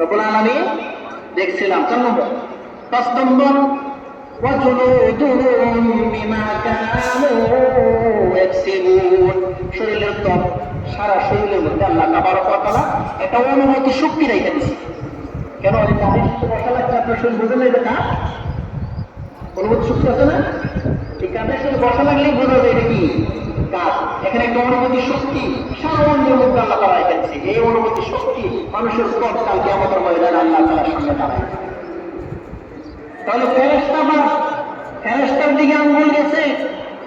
রবুল আমি দেখছিলাম। চার নম্বর। পাঁচ নম্বর শরীরের ত্বক সারা শরীরের মধ্যে আল্লাহ কাবার কথা একটা অনুমতি শক্তি রেখে কেন বসা লাগছে? আপনার শরীর বুঝে নেই এটা অনুমতি শক্তি আছে না? এই কাজের শরীর বসা লাগলেই বোঝা যায় এটা এখানে একটা অনুমতি শক্তি, সারা অঙ্গের এই অনুমতি শক্তি মানুষের স্তর কালকে আমাদের ময়দানে আল্লাহ তালার সামনে দাঁড়ায়। তাহলে ফেরেস্তা আমার ফেরেস্তার দিকে আঙ্গুল গেছে।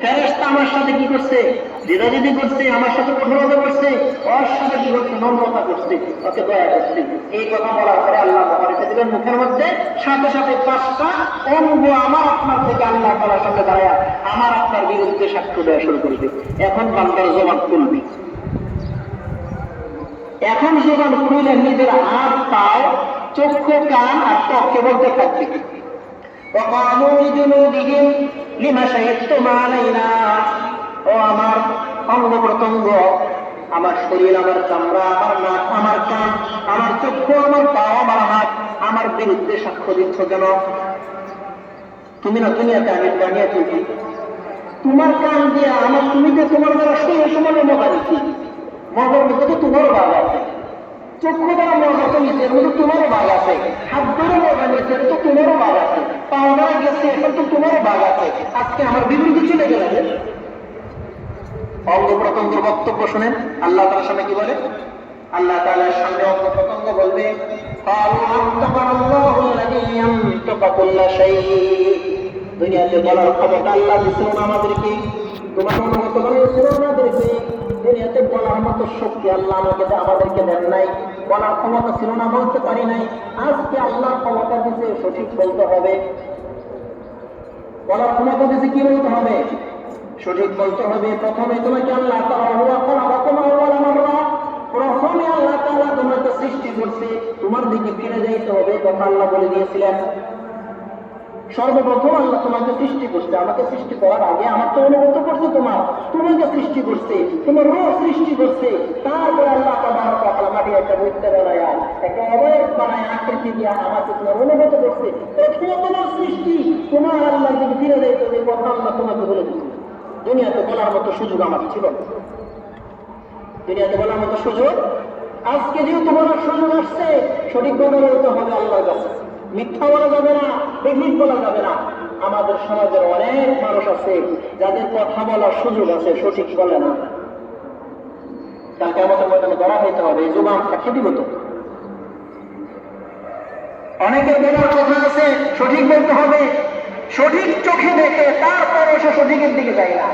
ফেরেস্তা আমার সাথে কি করছে? দিদাদিদি করছে, আমার সাথে কঠোরতা করছে, ওর সাথে কি করছে? নম্রতা করছে, ওকে দয়া করছে। এই কথা বলার পরে আল্লাহ রেখে দিলেন মুখের মধ্যে, সাথে সাথে পাঁচটা অঙ্গ আমার আপনার থেকে আল্লাহ তালার সাথে দাঁড়ায়, আমার আপনার বিরুদ্ধে সাক্ষ্য দেওয়া শুরু করবে এখন বান্দার জবাব তুলবে এখন জবান খুলে নিজের হাত পাও চক্ষু কান আর ত্বক কেবল দেখাচ্ছে وقالوا لجنودهم لما شهدتم علينا ও আমার অঙ্গ প্রত্যঙ্গ আমার শরীর আমার চামড়া আমার নাক আমার কান আমার চক্ষু আমার পা আমার হাত আমার বিরুদ্ধে সাক্ষ্য দিচ্ছ কেন তুমি না দুনিয়াতে আমি জানিয়ে তুলছি তোমার কান দিয়ে আমার তুমি যে তোমার দ্বারা শুনে সমানে মজা দিচ্ছি মজার মধ্যে তো তোমারও ভাগ আছে চক্ষু দ্বারা মজা তো নিচ্ছে এর মধ্যে তোমারও ভাগ আছে হাত ধরে মজা নিচ্ছে এর তো তোমারও ভাগ আছে পাও দ্বারা গেছে এখন তো তোমারও ভাগ আছে আজকে আমার বিরুদ্ধে চলে গেলে অঙ্গ প্রত্যঙ্গ বক্তব্য শুনেন আল্লাহ তার সামনে কি বলে আল্লাহ তাআলার সামনে অঙ্গ প্রত্যঙ্গ বলবে قالوا أنطقنا الله الذي ينطق كل شيء দুনিয়াতে বলার ক্ষমতা আল্লাহ দিছিল না আমাদেরকে তোমার অনুমত বানিয়েছিল আমাদেরকে দুনিয়াতে বলার মতো শক্তি আল্লাহ আমাকে আমাদেরকে দেন নাই। বলার ক্ষমতা ছিল না, বলতে পারি নাই। আজকে আল্লাহ ক্ষমতা দিছে, সঠিক বলতে হবে। বলার ক্ষমতা দিছে, কি বলতে হবে? সঠিক বলতে হবে। প্রথমে তোমাকে আল্লাহ প্রথমে আল্লাহ তাআলা তোমাকে সৃষ্টি করছে। তোমার দিকে ফিরে যাইতে হবে, কথা আল্লাহ বলে দিয়েছিলেন। সর্বপ্রথম আল্লাহ তোমাকে সৃষ্টি করছে, আমাকে সৃষ্টি করার আগে আমার তো অনুভূত করছে তোমার, তোমাকে সৃষ্টি করছে, তোমার রোগ সৃষ্টি করছে। তারপরে আল্লাহ তাবার কাপড়া মাটি একটা বইতে বানায়, একটা অবয়ব বানায় আকৃতি দিয়ে আমাকে তোমার অনুভূত করছে। প্রথম তোমার সৃষ্টি, তোমার আল্লাহ যদি ফিরে যাইতে হবে কথা আল্লাহ তোমাকে বলে দিচ্ছে দুনিয়াতে বলার মতো সুযোগ আমার ছিল। দুনিয়াতে বলার মতো সুযোগ আজকে যেহেতু বলার সুযোগ আসছে, সঠিকভাবে বলতে হবে আল্লাহর কাছে। মিথ্যা বলা যাবে না বিধিক বলা যাবে না। আমাদের সমাজের অনেক মানুষ আছে, যাদের কথা বলার সুযোগ আছে, সঠিক বলে না। তাকে আমাদের মধ্যে ধরা হইতে হবে, এই যুবা আমরা ক্ষতিগত অনেকের বলার কথা আছে, সঠিক বলতে হবে। সঠিক চোখে দেখে তারপরে সে সঠিকের দিকে যায় না।